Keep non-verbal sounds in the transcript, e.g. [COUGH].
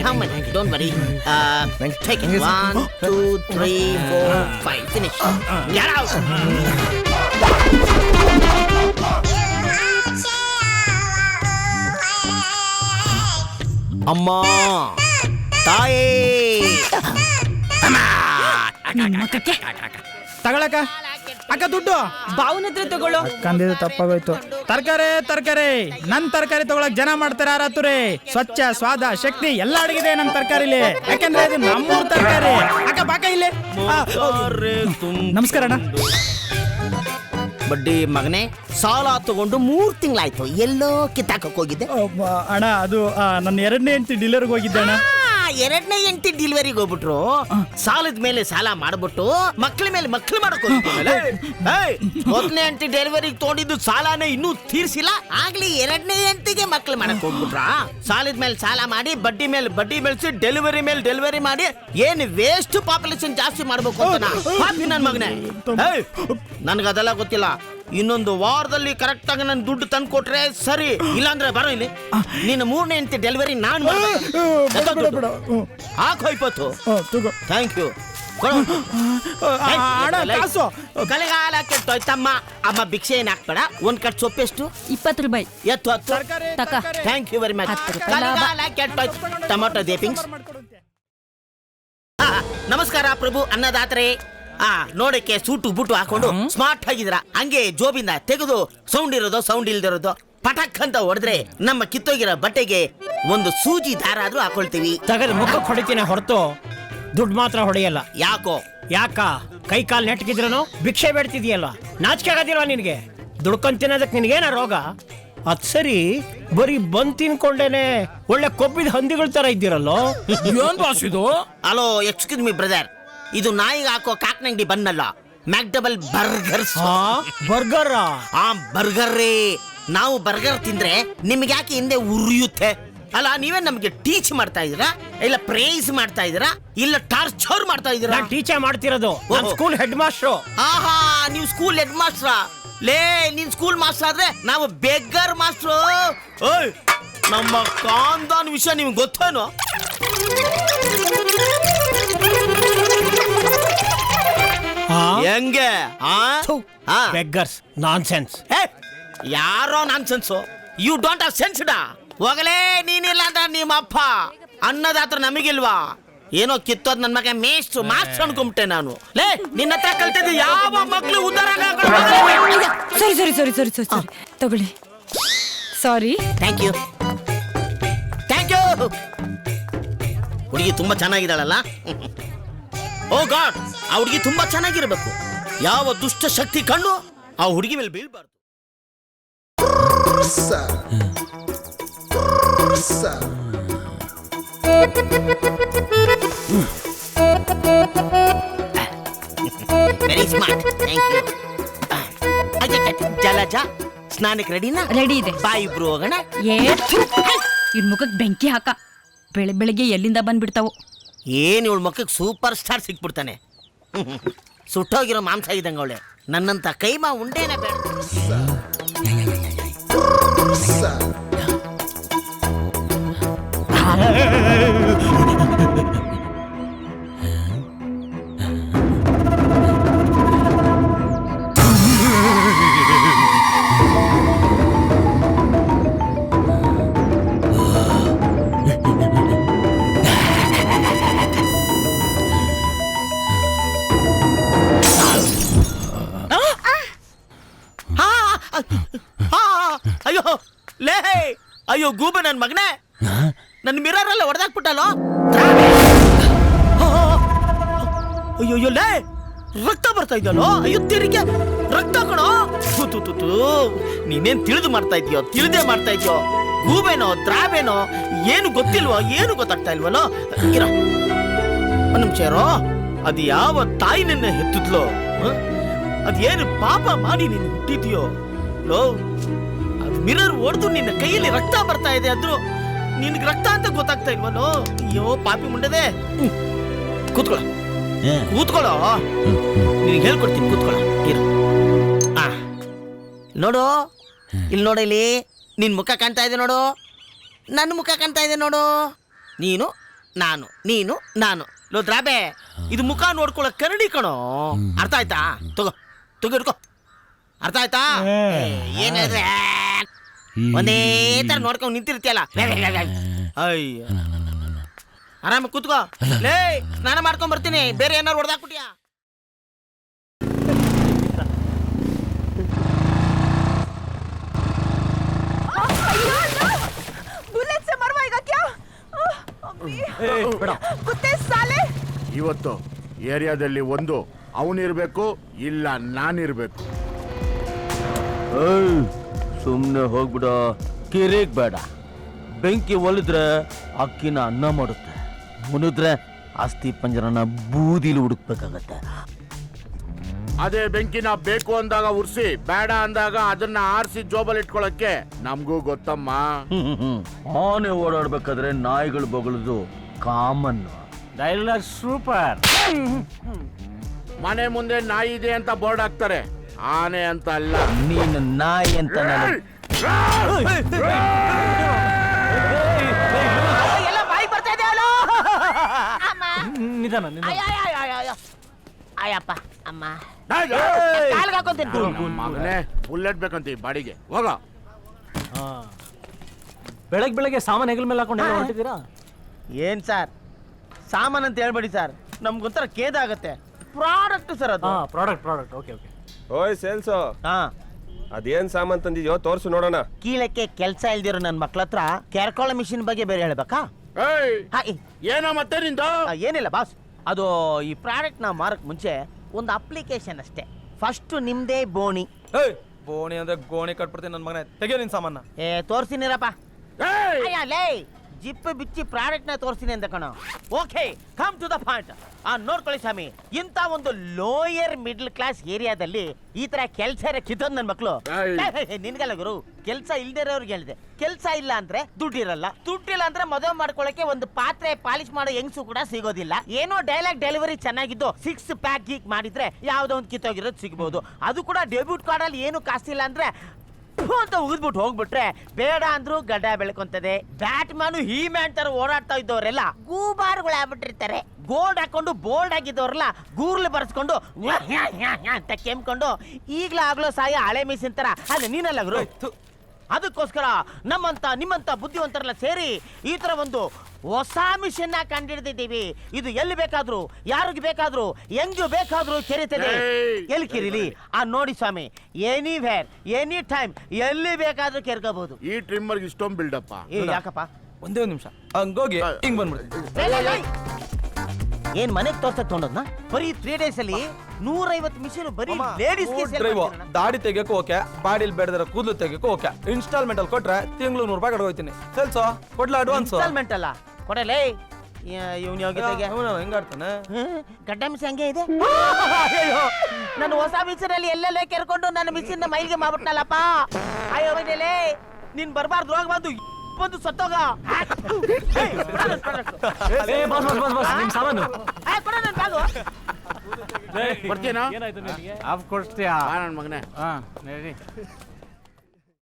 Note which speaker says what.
Speaker 1: have money. Don't worry. Uh,
Speaker 2: Thank-
Speaker 1: take
Speaker 2: thank
Speaker 1: it.
Speaker 2: you, sir.
Speaker 1: One, two, three, four, five. Finish. Get out. ಅಮ್ಮ ತಾಯಿ ಅಮ್ಮ
Speaker 3: ತಗೊಳಕ? ಅಕ್ಕ ದುಡ್ಡು?
Speaker 4: ಬಾವನ ಹತ್ರ ತಗೊಳ್ಳೋ.
Speaker 3: ಕಂದಿದ್ದು ತಪ್ಪಾಗೋಯ್ತು. ತರಕಾರಿ ತರಕಾರಿ. ನನ್ ತರಕಾರಿ ತಗೊಳಕ್ ಜನ ಮಾಡ್ತಾರೆ ಆರಾತುರಿ ಸ್ವಚ್ಛ ಸ್ವಾದ ಶಕ್ತಿ ಎಲ್ಲ ಅಡಗಿದೆ ನನ್ ತರಕಾರಿಲಿ. ಯಾಕಂದ್ರೆ ಇದು ನಮ್ಮೂರ್ ತರಕಾರಿ. ಅಕ್ಕ ಬಾಕ ಇಲ್ಲಿ. ಆ, ನಮಸ್ಕಾರ ಅಣ್ಣ.
Speaker 1: ಬಡ್ಡಿ ಮಗನೇ ಸಾಲ ತಗೊಂಡು ಮೂರ್ ತಿಂಗಳಾಯ್ತು. ಎಲ್ಲೋ ಕಿತ್ತಾಕಕ್ ಹೋಗಿದ್ದೆ.
Speaker 3: ಒಬ್ಬ ಅಣ್ಣ ಅದು ಆ, ನನ್ನ ಎರಡನೇ ಹೆಂಡತಿ ಡೀಲರ್ಗೆ ಹೋಗಿದ್ದೆ ಅಣ್ಣ.
Speaker 1: ಎರಡನೇ ಎಂಟಿ ಡಿಲಿವರಿಗೆ ಹೋಗ್ಬಿಟ್ರು. ಸಾಲದ ಮೇಲೆ ಸಾಲ ಮಾಡ್ಬಿಟ್ಟು ಮಕ್ಳ ಮೇಲೆ ಮಕ್ಳು ಮಾಡ್ಕೊಂಡ್ರೆ ಮೊದಲನೇ ಎಂಟಿ ಡೆಲಿವರಿಗೆ ತಗೊಂಡಿದ್ದು ಸಾಲನೇ ಇನ್ನೂ ತೀರ್ಸಿಲ್ಲ. ಆಗ್ಲಿ ಎರಡನೇ ಎಂಟಿಗೆ ಮಕ್ಳು ಮಾಡಕ್ ಹೋಗ್ಬಿಟ್ರ? ಸಾಲದ ಮೇಲೆ ಸಾಲ ಮಾಡಿ ಬಡ್ಡಿ ಮೇಲೆ ಬಡ್ಡಿ ಬೆಳೆಸಿ ಡೆಲಿವರಿ ಮೇಲೆ ಡೆಲಿವರಿ ಮಾಡಿ ಏನ್ ವೇಸ್ಟ್ ಪಾಪ್ಯುಲೇಷನ್ ಜಾಸ್ತಿ ಮಾಡ್ಬೇಕು ಅಂತ ಪಾಪಿ ನನ್ ಮಗನೇ. ಏಯ್, ನನ್ಗ್ ಅದೆಲ್ಲ ಗೊತ್ತಿಲ್ಲ. ಇನ್ನೊಂದು ವಾರದಲ್ಲಿ ಕರೆಕ್ಟ್ ಆಗಿ ನನ್ ದುಡ್ಡು ತಂದು ಕೊಟ್ರೆ ಸರಿ ಇಲ್ಲಾಂದ್ರೆ ಬರೋ ಇಲ್ಲಿ. ನಿನ್ನ ಮೂರನೇ ಅಂತ ಡೆಲಿವರಿ ನಾನು. ಹಾಕೋ ಇಪ್ಪತ್ತು ಥ್ಯಾಂಕ್ ಯು
Speaker 3: ಆ, ಅಣ್ಣ ಕಾಸು.
Speaker 1: ಕಲೆಗಾಲ ಕೆಟ್ಟೋಯ್ತಮ್ಮ. ಅಮ್ಮ ಭಿಕ್ಷೆ ಏನ್ ಹಾಕ್ಬೇಡ? ಒಂದ್ ಕಟ್ ಸೊಪ್ಪೆಷ್ಟು
Speaker 4: ಇಪ್ಪತ್ತು ರೂಪಾಯಿ.
Speaker 1: ಎತ್ತು ಹತ್ತು. Thank
Speaker 4: you very much.
Speaker 1: ಕಲೆಗಾಲ ಕೆಟ್ಟೋಯ್ತು. ಟೊಮೊಟೊ ದೇಪಿಂಗ್ಸ್ ನಮಸ್ಕಾರ ಪ್ರಭು ಅನ್ನದಾತ್ರೆ. ಆ ನೋಡಕ್ಕೆ ಸೂಟು ಬುಟ್ಟು ಹಾಕೊಂಡು ಸ್ಮಾರ್ಟ್ ಆಗಿದ್ರ ಹಂಗೆ ಜೋಬಿಂದ ತೆಗೆದು ಸೌಂಡ್ ಇರೋದು ಸೌಂಡ್ ಇಲ್ದಿರೋದು ಪಟಕ್ ಅಂತ ಹೊಡೆದ್ರೆ ನಮ್ಮ ಕಿತ್ತೋಗಿರೋ ಬಟ್ಟೆಗೆ ಒಂದು ಸೂಜಿ ದಾರ ಆದ್ರೂ ಹಾಕೊಳ್ತೀವಿ.
Speaker 5: ತಗದ್ ಮುಖಕ್ಕೆ ಹೊಡಿತೀನಿ ಹೊರತು ದುಡ್ಡು ಮಾತ್ರ ಹೊಡೆಯಲ್ಲ.
Speaker 1: ಯಾಕೋ?
Speaker 5: ಯಾಕ? ಕೈ ಕಾಲ್ ನೆಟ್ಗಿದ್ರನು ಭಿಕ್ಷೆ ಬೇಡ್ತಿದ್ಯಲ್ಲ? ನಾಚಿಕೆ ಆಗೋದಿಲ್ವಾ ನಿನಗೆ? ದುಡ್ಕೊಂಡ್ ತಿನ್ನೋದಕ್ಕೆ ನಿನಗೇನ ರೋಗ? ಅದ್ ಸರಿ ಬರೀ ಬಂದ್ ತಿನ್ಕೊಂಡೇನೆ ಒಳ್ಳೆ ಕೊಬ್ಬಿದ ಹಂದಿಗಳ ತರ ಇದ್ದೀರಲ್ಲೋ?
Speaker 6: ಏನ್ ಬಾಸ್ ಇದು?
Speaker 1: ಹಲೋ ಎಕ್ಸ್ಕ್ಯೂಸ್ ಮಿ ಬ್ರದರ್ ಇದು ನಾಯಿಗೆ ಹಾಕೋ ಕಾಕ್ನಂಗಡಿ ಬನ್ನಲ್ಲ ಮ್ಯಾಕ್ಡಬಲ್ ಬರ್ಗರ್
Speaker 5: ಬರ್ಗರ್?
Speaker 1: ಆ ಬರ್ಗರ್ ರೀ ನಾವು ಬರ್ಗರ್ ತಿಂದ್ರೆ ನಿಮ್ಗೆ ಯಾಕೆ ಹಿಂದೆ ಉರಿಯುತ್ತೆ? ಅಲ್ಲ ನೀವೇ ನಮ್ಗೆ ಟೀಚ್ ಮಾಡ್ತಾ ಇದೀರಾ ಇಲ್ಲ ಪ್ರೇಸ್ ಮಾಡ್ತಾ ಇದೀರಾ ಇಲ್ಲ ಟಾರ್ಚರ್ ಮಾಡ್ತಾ ಇದೀರಾ
Speaker 5: ನಾನು ಟೀಚರ್ ಮಾಡ್ತಿರೋದು. ನಾನ್ ಸ್ಕೂಲ್ ಹೆಡ್ ಮಾಸ್ಟ್ರು
Speaker 1: ಆಹಾ ನೀವು ಸ್ಕೂಲ್ ಹೆಡ್ ಮಾಸ್ಟ್ರಾ ಲೇ ನೀನ್ ಸ್ಕೂಲ್ ಮಾಸ್ಟರ್ ಆದ್ರೆ ನಾವು ಬೇಗರ್ ಮಾಸ್ಟ್ರು ಓಯ್ ನಮ್ಮ ಕಾಂದಾನ್ ವಿಷಯ ನಿಮ್ಗೆ ಗೊತ್ತೇನೋ? ಹೆಂಗೆ
Speaker 5: ಬೆಗ್ಗರ್ಸ್ ನಾನ್ ಸೆನ್ಸ್
Speaker 1: ಯಾರೋ nonsense you don't have sense ಡಾ? ಹೋಗಲೇ ನೀನಿಲ್ಲ ಅಂದ್ರೆ ನಿಮ್ಮ ಅಪ್ಪ ಅನ್ನದಾತ್ರ ನಮಗಿಲ್ವಾ? ಏನೋ ಕಿತ್ತೋದ್ ನನ್ನ ಮಗ ಮೇಸ್ಟ್ ಮಾಸ್ಟ್ ಅನ್ಕೊಂಬಿಟ್ಟೆ ನಾನು. ಲೇ ನಿನ್ನ ಹತ್ರ ಕಲ್ತಿದ್ದು ಯಾವ ಮಕ್ಳು ಉದ್ದಾರ
Speaker 4: ಸರಿ ಸರಿ ಸರಿ ಸರಿ ಸರಿ ಸರಿ. ತಗೊಳ್ಳಿ. Sorry
Speaker 1: thank you thank you ಹುಡುಗಿ ತುಂಬಾ ಚೆನ್ನಾಗಿದ್ದಾಳಲ್ಲ? [LAUGHS] ಓ ಗಾಡ್ ಆ ಹುಡುಗಿ ತುಂಬಾ ಚೆನ್ನಾಗಿರ್ಬೇಕು. ಯಾವ ದುಷ್ಟ ಶಕ್ತಿ ಕಣ್ಣು ಆ ಹುಡುಗಿ ಮೇಲೆ ಬೀಳ್ಬಾರ್ದು. Very smart thank you Jalaja ಸ್ನಾನಕ್ಕೆ ರೆಡಿನಾ
Speaker 4: ರೆಡಿ ಇದೆ.
Speaker 1: ಬಾಯಿ ಇಬ್ರು ಹೋಗೋಣ.
Speaker 4: ಏ ಇನ್ ಮುಖಕ್ ಬೆಂಕಿ ಹಾಕ. ಬೆಳೆ ಬೆಳಿಗ್ಗೆ ಎಲ್ಲಿಂದ ಬಂದ್ಬಿಡ್ತಾವು.
Speaker 1: ಏನ್ ಇವಳ ಮುಖಕ್ಕೆ ಸೂಪರ್ ಸ್ಟಾರ್ ಸಿಕ್ಬಿಡ್ತಾನೆ. ಸುಟ್ಟೋಗಿರೋ ಮಾಂಸ ಇದ್ದಂಗೆ ಅವಳೆ. ನನ್ನಂತ ಕೈಮಾ ಉಂಡೇನೆ ಬೇಡ. ಅಯ್ಯೋ ಗೂಬೆ ನನ್ ಮಗನೇ. ನನ್ನ ಮಿರರ್ ಎಲ್ಲ ಹೊಡೆದಾಕ್ಬಿಟ್ಟಲ್ಲೋ ಅಯ್ಯೋ ಅಯ್ಯೋ ಲೇ ರಕ್ತ ಬರ್ತಾ ಇದೆಯಲ್ಲೋ? ಅಯ್ಯೋ ತಿರುಗಿ ರಕ್ತ ಕಣೋ. ಥು, ಥು, ಥು, ಥು. ನೀನೇನ್ ತಿಳಿದು ಮಾಡ್ತಾ ಇದೀಯೋ ತಿಳಿದೇ ಮಾಡ್ತಾ ಇದೀಯೋ? ಗೂಬೆನೋ ದ್ರಾವೇನೋ ಏನು ಗೊತ್ತಿಲ್ವೋ ಏನು ಗೊತ್ತಾಗ್ತಾ ಇಲ್ವಲ್ಲೋ? ಇರೋ. ಒಂದ್ ನಿಮಿಷ ಇರೋ. ಅದು ಯಾವ ತಾಯಿ ನಿನ್ನ ಹೆತ್ತಿದ್ಲೋ? ಅದೇನು ಪಾಪ ಮಾಡಿ ನೀನು ಹುಟ್ಟಿದ್ಯೋ? ಲೋ ಮಿರರ್ ಹೊಡೆದು ನಿನ್ನ ಕೈಯಲ್ಲಿ ರಕ್ತ ಬರ್ತಾ ಇದೆ ಅಂದ್ರು ನಿನ್ಗೆ ರಕ್ತ ಅಂತ ಗೊತ್ತಾಗ್ತಾ ಇಲ್ವಲ್ಲೋ? ಅಯ್ಯೋ ಪಾಪಿ ಮುಂಡದೆ. ಕೂತ್ಕೊಳ. ಕೂತ್ಕೊಳ್ಳೋ ನಿನಗೆ ಹೇಳ್ಕೊಡ್ತೀನಿ ಕೂತ್ಕೊಳ್ಳ ಇರು. ಆ. ನೋಡು ಇಲ್ಲಿ ನೋಡು ಇಲ್ಲಿ. ನಿನ್ ಮುಖ ಕಾಣ್ತಾ ಇದೆ ನೋಡು. ನನ್ನ ಮುಖ ಕಾಣ್ತಾ ಇದೆ ನೋಡು. ನೀನು ನಾನು ನೀನು ನಾನು. ಲೋ ದ್ರಾಬೆ ಇದು ಮುಖ ನೋಡ್ಕೊಳ್ಳೋ ಕರಡಿ ಕಣೋ. ಅರ್ಥ ಆಯ್ತಾ? ತಗೋ ತಗೋ ಇಟ್ಕೋ. ಅರ್ಥ ಆಯ್ತಾ? ಏನಾದ್ರೆ? ಒಂದೇ ತರ ನೋಡ್ಕೊಂಡು ನಿಂತಿರ್ತಿಯಲ್ಲ. ಅಯ್ಯೋ. ಆರಾಮ ಕೂತ್ಕೋ. ಲೇ ಸ್ನಾನ ಮಾಡ್ಕೊಂಡ್ ಬರ್ತೀನಿ. ಬೇರೆ ಏನಾರು
Speaker 2: ಹೊಡೆದಾಕ್ಬಿಟ್ಟಿಯಾ
Speaker 6: ಇವತ್ತು ಏರಿಯಾದಲ್ಲಿ ಒಂದು ಅವನಿರ್ಬೇಕು ಇಲ್ಲ ನಾನಿರ್ಬೇಕು.
Speaker 7: ಸುಮ್ಮನೆ ಹೋಗ್ಬಿಡ ಕೆರೆಗೆ ಬೇಡ. ಬೆಂಕಿ ಒಲಿದ್ರೆ ಅಕ್ಕಿನ ಅನ್ನ ಮಾಡುತ್ತೆ. ಮುನಿದ್ರೆ ಆಸ್ತಿ ಪಂಜರನ ಬೂದಿಲಿ ಹುಡುಕ್ಬೇಕಾಗತ್ತೆ.
Speaker 6: ಅದೇ ಬೆಂಕಿನ ಬೇಕು ಅಂದಾಗ ಉರ್ಸಿ ಬೇಡ ಅಂದಾಗ ಅದನ್ನ ಆರಿಸಿ ಜೋಬಲ್ ಇಟ್ಕೊಳಕ್ಕೆ ನಮಗೂ ಗೊತ್ತಮ್ಮ. [LAUGHS]
Speaker 7: ಆನೆ ಓಡಾಡ್ಬೇಕಾದ್ರೆ ನಾಯಿಗಳು ಬೊಗಳದು ಕಾಮನ್. ಡೈಲಾಗ್ ಸೂಪರ್
Speaker 6: ಮನೆ ಮುಂದೆ ನಾಯಿ ಇದೆ ಅಂತ ಬೋರ್ಡ್ ಹಾಕ್ತಾರೆ. ಆನೆ ಅಂತ ಅಲ್ಲ
Speaker 7: ನೀನು ನಾಯಿ ಅಂತ ನಾನು
Speaker 1: ಎಲ್ಲ ಬಾಯಿ ಬರ್ತಾ ಇದೆ ಅಲ್ಲೋ
Speaker 3: ನಿಧಾನ ನಿಧಾನ.
Speaker 1: ಅಯ್ಯ, ಅಯ್ಯ, ಅಯ್ಯ, ಅಯ್ಯ. ಅಯ್ಯಪ್ಪ ಅಮ್ಮ. ಕಾಲ್ಗೆ ಹಾಕೊಂತೀನಿ.
Speaker 6: ಮಗನೇ ಬುಲೆಟ್ ಬೇಕಂತ ಬಾಡಿಗೆ. ಹೋಗ.
Speaker 3: ಬೆಳಗ್ಗೆ ಬೆಳಗ್ಗೆ ಸಾಮಾನು ಹೆಗಲ ಮೇಲೆ ಹಾಕೊಂಡು ಹೊರಟಿದ್ದೀರಾ?
Speaker 1: ಏನ್ ಸರ್? ಸಾಮಾನ್ ಅಂತ ಹೇಳ್ಬೇಡಿ ಸರ್. ನಮ್ಗೊಂಥರ ಕೇದ ಆಗತ್ತೆ ಪ್ರಾಡಕ್ಟ್ ಸರ್ ಅದು.
Speaker 3: Product product. Okay okay.
Speaker 8: ಓಯ್ ಸೇಲ್ಸು.
Speaker 1: ಹಾ.
Speaker 8: ಅದೇನ್ ಸಾಮಾನ್ ತಂದಿದ್ಯೋ ತೋರ್ಸು ನೋಡೋಣ.
Speaker 1: ಕೀಳಕ್ಕೆ ಕೆಲ್ಸ ಇಲ್ದಿರೋ ನನ್ನ ಮಕ್ಳ ಹತ್ರ ಕೆರ್ಕೊಳ್ಳೋ ಮಿಷಿನ್ ಬಗ್ಗೆ ಬೇರೆ ಹೇಳ್ಬೇಕಾ?
Speaker 6: ಏಯ್
Speaker 1: ಹಾ, ಈ-
Speaker 6: ಏನೋ ಮತ್ತೆ ನಿಂದು?
Speaker 1: ಆ, ಏನಿಲ್ಲ ಬಾಸ್. ಅದು ಈ ಪ್ರಾಡಕ್ಟ್ನ ಮಾರಕ್ ಮುಂಚೆ ಒಂದು ಅಪ್ಲಿಕೇಶನ್ ಅಷ್ಟೇ. ಫಸ್ಟ್ ನಿಮ್ದೇ ಬೋಣಿ.
Speaker 9: ಏಯ್ ಬೋಣಿ ಅಂದ್ರೆ ಗೋಣಿ ಕಟ್ಬಿಡ್ತೀನಿ ನನ್ನ ಮಗನೇ. ತೆಗಿಯೋ ನಿನ್ ಸಾಮಾನ
Speaker 1: ಏ ತೋರ್ಸಿನಿರಪ್ಪ.
Speaker 6: ಏಯ್!
Speaker 1: ಅಯ್ಯ ಲೇ. ಜಿಪ್ ಬಿಚ್ಚಿ ಪ್ರಾಡಕ್ಟ್ನ ನ ತೋರಿಸ್ತೀನಿ ಅಂತ ಕಣ. Okay come to the point ಆ ನೋಡ್ಕೊಳ್ಳಿ ಸ್ವಾಮಿ ಇಂಥ ಒಂದು ಲೋಯರ್ ಮಿಡ್ಲ್ ಕ್ಲಾಸ್ ಏರಿಯಾದಲ್ಲಿ ಈ ತರ ಕೆಲಸ ಇರೋ ನನ್ನ ನನ್ ಮಕ್ಳು. ನಿನ್ಗಲ್ಲ ಗುರು ಕೆಲಸ ಇಲ್ದಿರೋರ್ಗೆ ಹೇಳಿದೆ. ಕೆಲಸ ಇಲ್ಲ ಅಂದ್ರೆ ದುಡ್ಡಿರಲ್ಲ ದುಡ್ಡಿಲ್ಲ ಅಂದ್ರೆ ಮದುವೆ ಮಾಡ್ಕೊಳಕ್ಕೆ ಒಂದು ಪಾತ್ರೆ ಪಾಲಿಶ್ ಮಾಡೋ ಹೆಂಗ್ಸು ಕೂಡ ಸಿಗೋದಿಲ್ಲ. ಏನೋ ಡೈಲಾಗ್ ಡೆಲಿವರಿ ಚೆನ್ನಾಗಿದ್ದು ಸಿಕ್ಸ್ ಪ್ಯಾಕ್ ಗೀಕ್ ಮಾಡಿದ್ರೆ ಯಾವ್ದೋ ಒಂದು ಕಿತ್ತೋಗಿರೋದು ಸಿಗ್ಬೋದು. ಅದು ಕೂಡ ಡೆಬ್ಯೂಟ್ ಕಾರ್ಡ್ ಅಲ್ಲಿ ಏನು ಕಾಸಿಲ್ಲ ಅಂದ್ರೆ ಫು ಅಂತ ಉಗಿದ್ಬಿಟ್ಟು ಹೋಗ್ಬಿಟ್ರೆ ಬೇಡ ಅಂದ್ರು ಗಡ್ಡ ಬೆಳ್ಕೊಂತದೆ. ಬ್ಯಾಟ್ ಮ್ಯಾನು ಹೀ ಮ್ಯಾನ್ ತರ ಓಡಾಡ್ತಾ ಇದ್ದವರೆಲ್ಲ ಗೂಬಾರ್ಗಳು ಆಗ್ಬಿಟ್ಟಿರ್ತಾರೆ ಗೋಲ್ಡ್ ಹಾಕೊಂಡು ಬೋಲ್ಡ್ ಆಗಿದ್ದವ್ರಲ್ಲ ಗೂರ್ಲು ಬರ್ಸ್ಕೊಂಡು ನ್ಯಾ, ನ್ಯಾ, ನ್ಯಾ, ನ್ಯಾ ಅಂತ ಕೆಮ್ಕೊಂಡು ಈಗ್ಲಾಗ್ಲೋ ಸಾಯ ಹಳೆ ಮೀಸಿನ ತರ. ಅಲ್ಲ ನೀನಲ್ಲ ಗುರು? ಅದಕ್ಕೋಸ್ಕರ ನಮ್ಮಂತ ನಿಮ್ಮಂತ ಬುದ್ಧಿವಂತರೆಲ್ಲ ಸೇರಿ ಈ ತರ ಒಂದು ಹೊಸ ಮಿಷನ್ ಕಂಡಿಡ್ದಿದ್ದೀವಿ. ಇದು ಎಲ್ಲಿ ಬೇಕಾದ್ರೂ ಯಾರಿಗೆ ಬೇಕಾದ್ರೂ ಹೆಂಗ್ ಬೇಕಾದ್ರೂ ಕೆರಿತದೆ! ಎಲ್ಲಿ ಕೆರಿಲಿ? ಆ ನೋಡಿ ಸ್ವಾಮಿ ಎನಿ ವೇರ್ ಎನಿ ಟೈಮ್ ಎಲ್ಲಿ ಬೇಕಾದ್ರೂ ಕೆರ್ಕೋಬಹುದು.
Speaker 6: ಈ ಟ್ರಿಮ್ಮರ್ಗೆ ಇಷ್ಟೊಂದು ಬಿಲ್ಡಪ್ಪ
Speaker 1: ಏ ಯಾಕಪ್ಪ?
Speaker 9: ಒಂದೇ ಒಂದು ನಿಮಿಷ. ಹಂಗೋಗಿ ಹಿಂಗ್ ಬಂದ್ಬಿಡ್ತೀನಿ.
Speaker 1: ಏನ್ ಮನೆಗ್ ತೋರ್ಸಕ್ ತೊಗೊಂಡದ್ನ? ಬರೀ ತ್ರೀ ಡೇಸ್ ಅಲ್ಲಿ ನೂರೈವತ್ತು ಮಿಷನ್ ಬರೀ ಲೇಡೀಸ್
Speaker 9: ಡ್ರೈವ್ ದಾಡಿ ತೆಗಿಯಕ್ಕೂ ಓಕೆ ಬಾಡಿಲ್ ಬೇಡದ್ರ ಕೂದಲು ತೆಗಿಯಕ್ಕೂ ಓಕೆ. ಇನ್ಸ್ಟಾಲ್ಮೆಂಟ್ ಅಲ್ಲಿ ಕೊಟ್ರೆ ತಿಂಗಳು ನೂರು ರೂಪಾಯಿ ಕಟ್ಕೋತೀನಿ ಸೆಲ್ಸೋ ಕೊಡ್ಲ ಅಡ್ವಾನ್ಸ್
Speaker 1: ಇನ್ಸ್ಟಾಲ್ಮೆಂಟ್ ಅಲ್ಲ. ಕೊಡಲೇ. ಇವ್ನ ಯೋಗ್ಯತೆಗೆ
Speaker 9: ಹೆಂಗಾಡ್ತಾನೆ
Speaker 1: ಗಡ್ಡ ಮಿಷನ್ ಹಂಗೆ ಇದೆ. ಅಯ್ಯೋ ನಾನು ಹೊಸ ಮಿಷನ್ ಅಲ್ಲಿ ಎಲ್ಲೆಲ್ಲೇ ಕೇರ್ಕೊಂಡು ನನ್ನ ಮಿಷನ್ ಮೈಲ್ಗೆ ಮಾಡ್ಬಿಟ್ನಲ್ಲಪ್ಪ. ಅಯ್ಯೋ ಬೈದೇಲೆ ನೀನ್ ಬರ್ಬಾರ್ದು ರೋಗ ಬಂದು ಬಂದು ಸತ್ತೋಗ. ಏಯ್, ಬಸ್ ಬಸ್ ಬಸ್
Speaker 3: ನಿಮ್ ಸಾಮಾನು.
Speaker 1: ಏ, ಕೊಡು ನನ್ bag.
Speaker 6: ಬರ್ತೀನಾ
Speaker 3: ಏನಾಯ್ತು ನಿನಗೆ?
Speaker 6: ಬಾ ನನ್ ಮಗನೇ
Speaker 3: ಹಾ ನಡಿ.